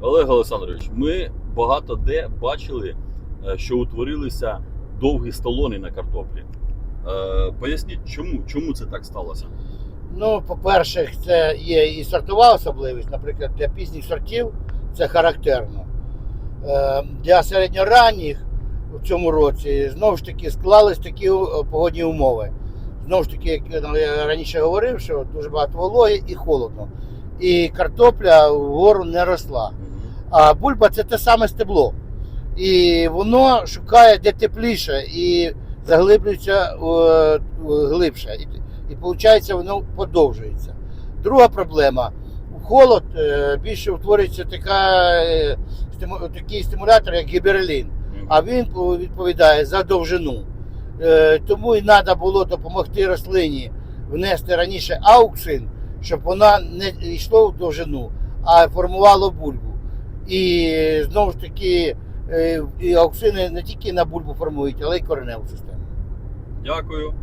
Олег Олександрович, ми багато де бачили, е, що утворилися довгі столони на картоплі. Е, Поясніть, чому, чому це так сталося? Ну, по-перше, це є і сортова особливість, наприклад, для пізніх сортів це характерно. Е, Для середньоранніх в цьому році знову ж таки склались такі погодні умови. Знову ж таки, як я раніше говорив, що дуже багато вологи і холодно. І картопля вгору не росла. А бульба це те саме стебло. І воно шукає де тепліше і заглиблюється е, е, глибше. І, і виходить, воно подовжується. Друга проблема. У холод е, більше утворюється така, такий стимулятор, як гіберлін, а він відповідає за довжину. Тому і треба було допомогти рослині внести раніше ауксин, щоб вона не йшла в довжину, а формувала бульбу. І знову ж таки, е, і ауксини не тільки на бульбу формують, але й кореневу систему. Дякую.